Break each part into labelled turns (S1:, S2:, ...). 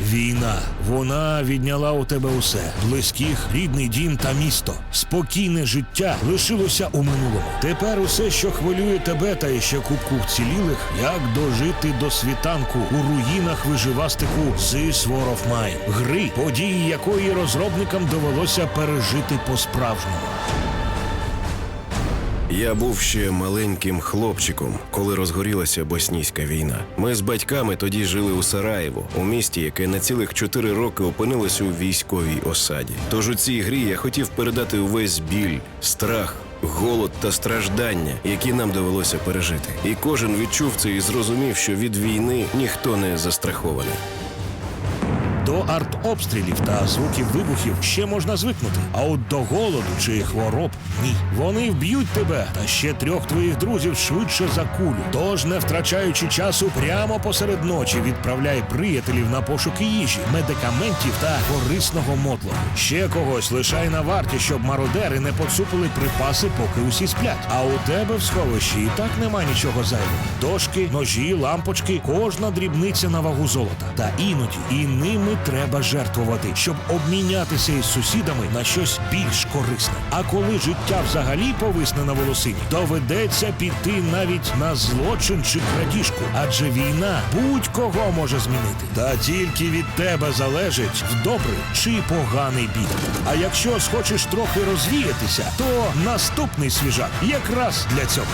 S1: Війна. Вона відняла у тебе усе: близьких, рідний дім та місто. Спокійне життя лишилося у минулому. Тепер усе, що хвилює тебе та іще кубку вцілілих, як дожити до світанку у руїнах виживастику This War of Mine. гри, події якої розробникам довелося пережити по-справжньому.
S2: Я був ще маленьким хлопчиком, коли розгорілася боснійська війна. Ми з батьками тоді жили у Сараєво, у місті, яке на цілих чотири роки опинилось у військовій осаді. Тож у цій грі я хотів передати увесь біль, страх. Голод та страждання, які нам довелося пережити, і кожен відчув це і зрозумів, що від війни ніхто не застрахований.
S1: До артобстрілів та звуків вибухів ще можна звикнути. А от до голоду чи хвороб ні. Вони вб'ють тебе та ще трьох твоїх друзів швидше за кулю. Тож, не втрачаючи часу, прямо посеред ночі відправляй приятелів на пошуки їжі, медикаментів та корисного мотлоху. Ще когось лишай на варті, щоб мародери не поцупили припаси, поки усі сплять. А у тебе в сховищі і так нема нічого зайвого. Дошки, ножі, лампочки, кожна дрібниця на вагу золота. Та іноді і ними треба жертвувати, щоб обмінятися із сусідами на щось більш корисне. А коли життя взагалі повисне на волосині, доведеться піти навіть на злочин чи крадіжку, адже війна будь-кого може змінити. Та тільки від тебе залежить в добрий чи поганий бік. А якщо схочеш трохи розвіятися, то наступний свіжак якраз для цього.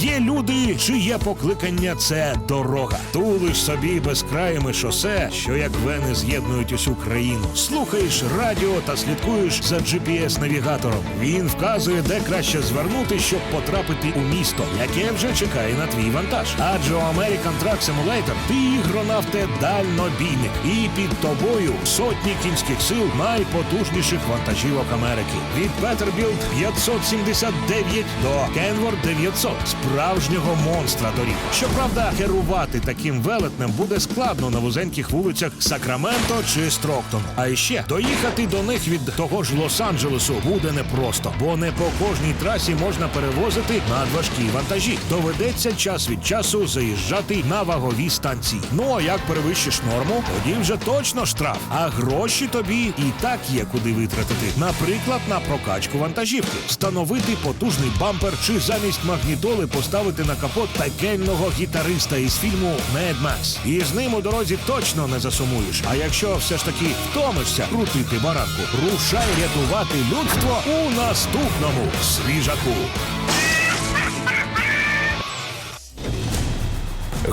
S1: Є люди, чиє покликання це дорога. Тулиш собі безкраями шосе, що як вени з'єднують усю країну. Слухаєш радіо та слідкуєш за GPS-навігатором. Він вказує, де краще звернути, щоб потрапити у місто, яке вже чекає на твій вантаж. Адже у American Truck Simulator ти ігронавте дальнобійник, і під тобою сотні кінських сил найпотужніших вантажівок Америки. Від Peterbilt 579 до Kenworth 900 справжнього монстра доріг. Щоправда, керувати таким велетнем буде складно на вузеньких вулицях Сакраменто чи Строктону. А іще доїхати до них від того ж Лос-Анджелесу буде непросто, бо не по кожній трасі можна перевозити надважкі вантажі. Доведеться час від часу заїжджати на вагові станції. Ну а як перевищиш норму, тоді вже точно штраф. А гроші тобі і так є куди витратити. Наприклад, на прокачку вантажівки, встановити потужний бампер чи замість магнітоли поставити на капот пекельного гітариста із фільму «Мед Макс». І з ним у дорозі точно не засумуєш. А якщо все ж таки втомишся крутити баранку, рушай рятувати людство у наступному свіжаку.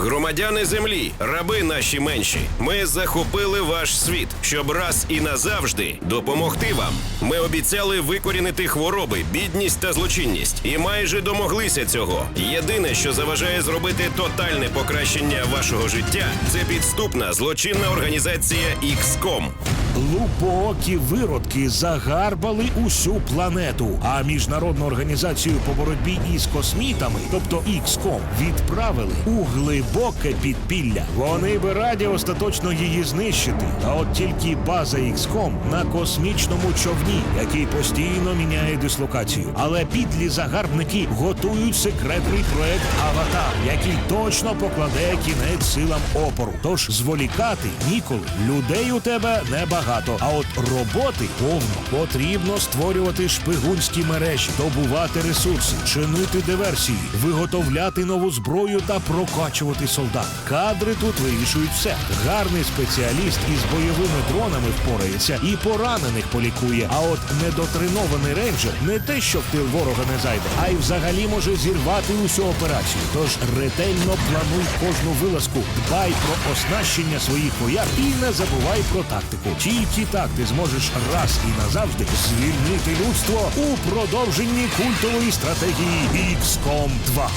S2: Громадяни землі, раби наші менші, ми захопили ваш світ, щоб раз і назавжди допомогти вам. Ми обіцяли викорінити хвороби, бідність та злочинність, і майже домоглися цього. Єдине, що заважає зробити тотальне покращення вашого життя, це підступна злочинна організація XCOM.
S1: Лупоокі виродки загарбали усю планету. А міжнародну організацію по боротьбі із космітами, тобто XCOM, відправили у глибоке підпілля. Вони би раді остаточно її знищити. Та от тільки база XCOM на космічному човні, який постійно міняє дислокацію. Але підлі загарбники готують секретний проект Аватар, який точно покладе кінець силам опору. Тож зволікати ніколи. Людей у тебе небагато. А от роботи повно потрібно створювати шпигунські мережі, добувати ресурси, чинити диверсії, виготовляти нову зброю та прокачувати солдат. Кадри тут вирішують все. Гарний спеціаліст із бойовими дронами впорається і поранених полікує. А от недотренований рейнджер не те, що в тил ворога не зайде, а й взагалі може зірвати усю операцію. Тож ретельно плануй кожну вилазку, дбай про оснащення своїх вояк і не забувай про тактику. Тільки так ти зможеш раз і назавжди звільнити людство у продовженні культової стратегії XCOM 2.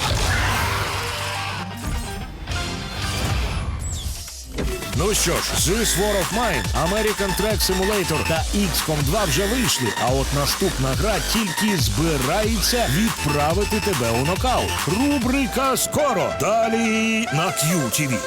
S1: Ну що ж, This War of Mine, American Track Simulator та XCOM 2 вже вийшли. А от наступна гра тільки збирається відправити тебе у нокаут. Рубрика скоро. Далі на QTV.